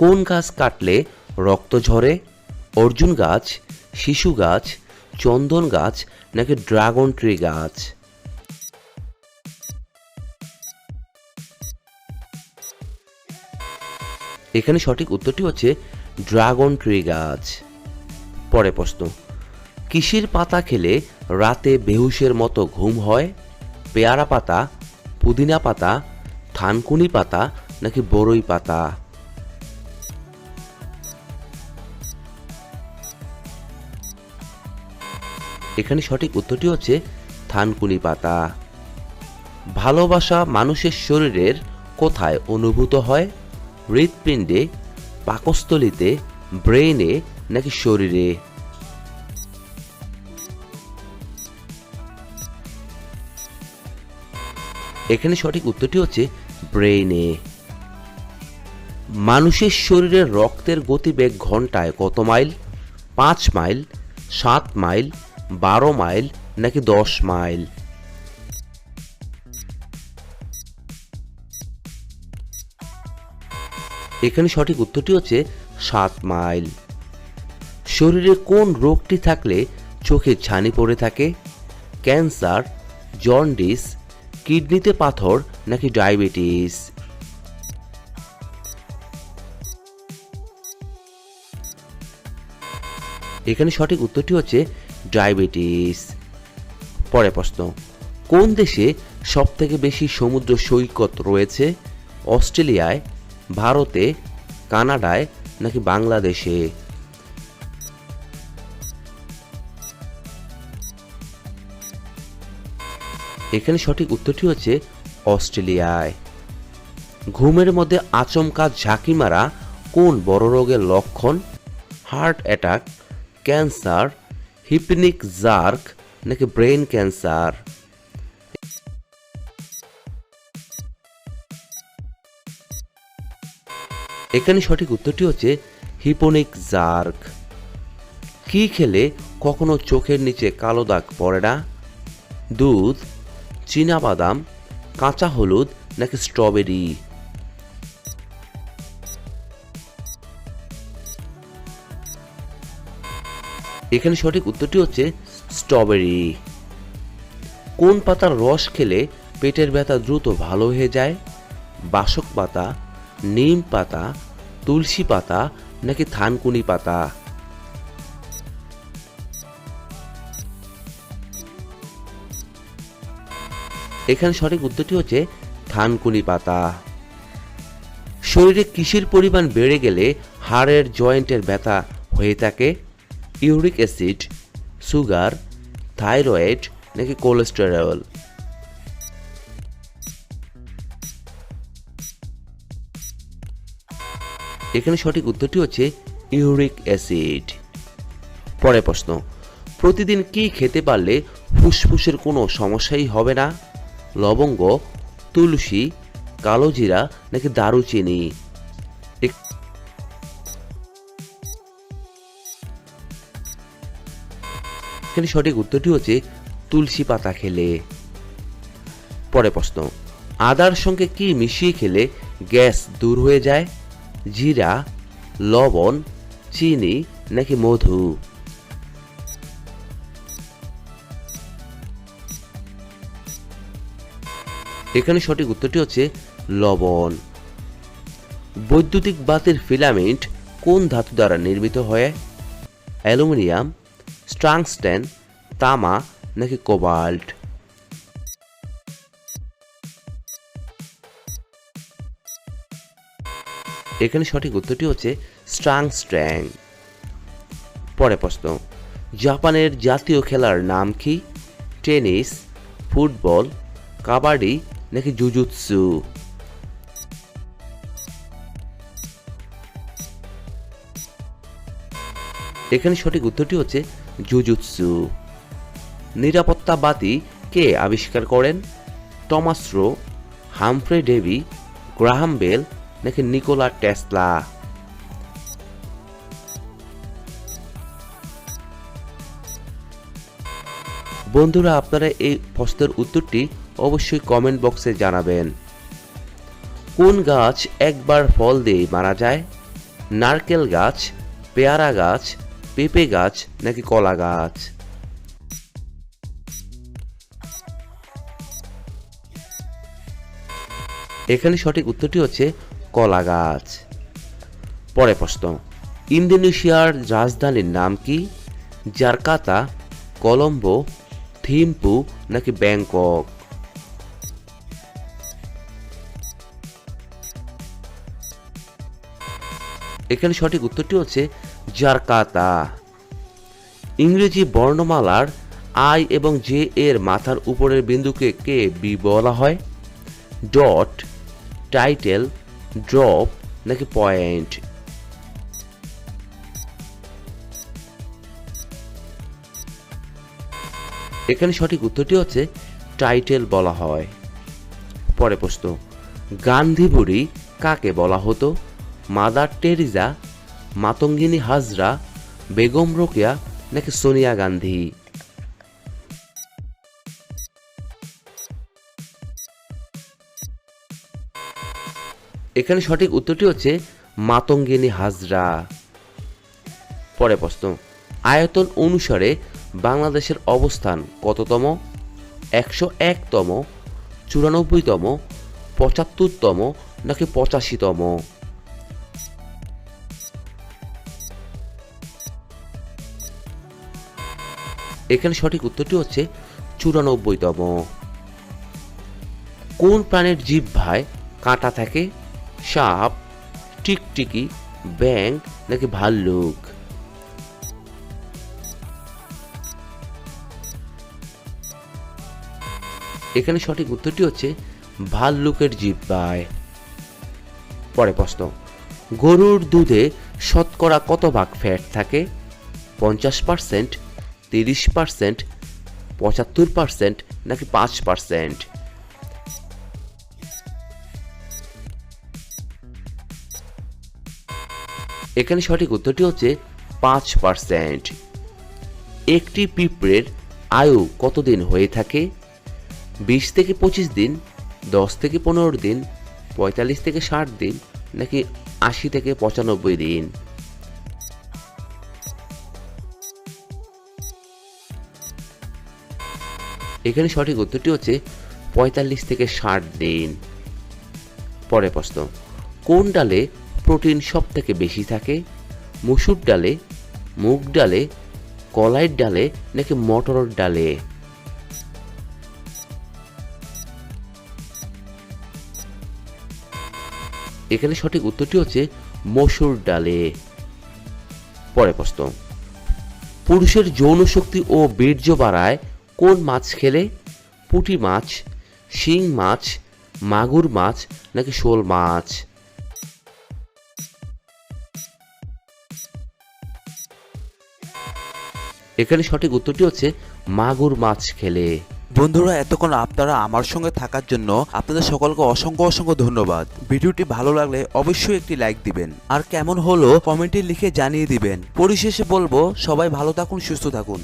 কোন গাছ কাটলে রক্ত ঝরে? অর্জুন গাছ, শিশু গাছ, চন্দন গাছ নাকি ড্রাগন ট্রি গাছ? এখানে সঠিক উত্তরটি হচ্ছে ড্রাগন ট্রি গাছ। পরে প্রশ্ন, কিসির পাতা খেলে রাতে বেহুশের মতো ঘুম হয়? পেয়ারা পাতা, পুদিনা পাতা, থানকুনি পাতা নাকি বড়ই পাতা? এখানে সঠিক উত্তরটি হচ্ছে থানকুনি পাতা। ভালোবাসা মানুষের শরীরের কোথায় অনুভূত হয়? হৃৎপিণ্ডে, পাকস্থলিতে, ব্রেইনে নাকি শরীরে? এখানে সঠিক উত্তরটি হচ্ছে ব্রেইনে। মানুষের শরীরের রক্তের গতিবেগ ঘন্টায় কত মাইল? পাঁচ মাইল, সাত মাইল বারো মাইল নাকি দশ মাইল? এখানে সঠিক উত্তরটি হচ্ছে সাত মাইল। শরীরে কোন রোগটি থাকলে চোখে ছানি পড়ে থাকে? ক্যান্সার, জন্ডিস, কিডনিতে পাথর নাকি ডায়াবেটিস? এখানে সঠিক উত্তরটি হচ্ছে ডায়াবেটিস পরে প্রশ্ন, কোন দেশে সবথেকে বেশি সমুদ্র সৈকত রয়েছে? অস্ট্রেলিয়ায়, ভারতে, কানাডায়, নাকি বাংলাদেশে? এখানে সঠিক উত্তরটি হচ্ছে অস্ট্রেলিয়ায়। ঘুমের মধ্যে আচমকা ঝাঁকি মারা কোন বড় রোগের লক্ষণ? Heart attack, cancer hypnic jerk নাকি ব্রেন ক্যান্সার এখানে সঠিক উত্তরটি হচ্ছে হিপোনিক জার্ক কি খেলে কখনো চোখের নিচে কালো দাগ পড়ে না? দুধ বাদাম, কাঁচা হলুদ, নাকি স্ট্রবেরি? এখানে সঠিক উত্তরটি হচ্ছে স্ট্রবেরি। কোন পাতার রস খেলে পেটের ব্যথা দ্রুত ভালো হয়ে যায়? বাসক পাতা, নিম পাতা, তুলসী পাতা নাকি থানকুনি পাতা? এখানে সঠিক উত্তরটি হচ্ছে থানকুনি পাতা। শরীরে কিসের পরিমাণ বেড়ে গেলে হাড়ের জয়েন্টের ব্যথা হয়ে থাকে? ইউরিক অ্যাসিড, সুগার, থাইরয়েড নাকি কোলেস্টেরল? এখানে সঠিক উত্তরটি হচ্ছে ইউরিক অ্যাসিড। পরে প্রশ্ন, প্রতিদিন কি খেতে পারলে ফুসফুসের কোনো সমস্যাই হবে না? লবঙ্গ, তুলসী, কালো জিরা নাকি দারুচিনি? এখানে সঠিক উত্তরটি হচ্ছে তুলসী পাতা খেলে। পরে প্রশ্ন, আদার সঙ্গে কি মিশিয়ে খেলে গ্যাস দূর হয়ে যায়? জিরা, লবণ, চিনি নাকি মধু? এখানে সঠিক উত্তরটি হচ্ছে লবণ। বৈদ্যুতিক বাতির ফিলামেন্ট কোন ধাতু দ্বারা নির্মিত হয়? অ্যালুমিনিয়াম স্ট্রাংস্টেন তামা নাকি কোবাল্ট এখানে সঠিক উত্তরটি হচ্ছে স্ট্রাং স্ট্র্যাং পরে প্রশ্ন, জাপানের জাতীয় খেলার নাম কি? টেনিস, ফুটবল, কাবাডি, নাকি জুজুৎসু এখানে সঠিক উত্তরটি হচ্ছে জুজুৎসু। নিরাপত্তা বাতি কে আবিষ্কার করেন? Thomas Rowe, Humphry Davy, Graham Bell নাকি নিকোলা টেসলা? বন্ধুরা, আপনারা এই প্রশ্নের উত্তরটি অবশ্যই কমেন্ট বক্সে জানাবেন। কোন গাছ একবার ফল দিয়ে মারা যায়? নারকেল গাছ, পেয়ারা গাছ পেঁপে গাছ নাকি কলা গাছ? এখানে সঠিক উত্তরটি হচ্ছে কলা গাছ। পরে প্রশ্ন, ইন্দোনেশিয়ার রাজধানীর নাম কি? জারকাতা কলম্বো, থিম্পু নাকি ব্যাংকক? এখানে সঠিক উত্তরটি হচ্ছে জারকাতা ইংরেজি বর্ণমালার আই এবং জে এর মাথার উপরের বিন্দুকে কে বি বলা হয়? ডট, টাইটেল, ড্রপ নাকি পয়েন্ট? এখানে সঠিক উত্তরটি হচ্ছে টাইটেল বলা হয়। পরে প্রশ্ন গান্ধী বুড়ি কাকে বলা হতো? মাদার টেরিজা মাতঙ্গিনী হাজরা, বেগম রোকেয়া নাকি সোনিয়া গান্ধী? এখানে সঠিক উত্তরটি হচ্ছে মাতঙ্গিনী হাজরা। পরে প্রশ্ন, আয়তন অনুসারে বাংলাদেশের অবস্থান কততম? একশো একতম, চুরানব্বইতম, পঁচাত্তরতম নাকি পঁচাশিতম? এখানে সঠিক উত্তরটি হচ্ছে চুরানব্বইতম। কোন প্রাণীর জিহ্বায় কাঁটা থাকে, সাপ, টিকটিকি ব্যাং নাকি ভাল্লুক? এখানে সঠিক উত্তরটি হচ্ছে ভাল্লুকের জিহ্বায় পরে প্রশ্ন, গরুর দুধে শতকরা কত ভাগ ফ্যাট থাকে? পঞ্চাশ পার্সেন্ট তিরিশ পার্সেন্ট, পঁচাত্তর পার্সেন্ট নাকি পাঁচ পার্সেন্ট? এখানে সঠিক উত্তরটি হচ্ছে পাঁচ পার্সেন্ট। একটি পিঁপড়ের আয়ু কতদিন হয়ে থাকে? বিশ থেকে পঁচিশ দিন, দশ থেকে পনেরো দিন, পঁয়তাল্লিশ থেকে ষাট দিন নাকি আশি থেকে পঁচানব্বই দিন? এখানে সঠিক উত্তরটি হচ্ছে পঁয়তাল্লিশ থেকে ষাট দিন। পরে প্রশ্ন, কোন ডালে প্রোটিন সব থেকে বেশি থাকে? মুসুর ডালে, মুগ ডালে, কলাইয়ের ডালে নাকি মটরের ডালে? এখানে সঠিক উত্তরটি হচ্ছে মসুর ডালে। পরে প্রশ্ন, পুরুষের যৌন শক্তি ও বীর্য বাড়ায় কোন মাছ খেলে? পুঁটি মাছ, শিং মাছ, মাগুর মাছ নাকি শোল মাছ? এখানে সঠিক উত্তরটি হচ্ছে মাগুর মাছ খেলে। বন্ধুরা, এতক্ষণ আপনারা আমার সঙ্গে থাকার জন্য আপনাদের সকলকে অসংখ্য অসংখ্য ধন্যবাদ। ভিডিওটি ভালো লাগলে অবশ্যই একটি লাইক দিবেন। আর কেমন হলো কমেন্টে লিখে জানিয়ে দিবেন। পরিশেষে বলব, সবাই ভালো থাকুন, সুস্থ থাকুন।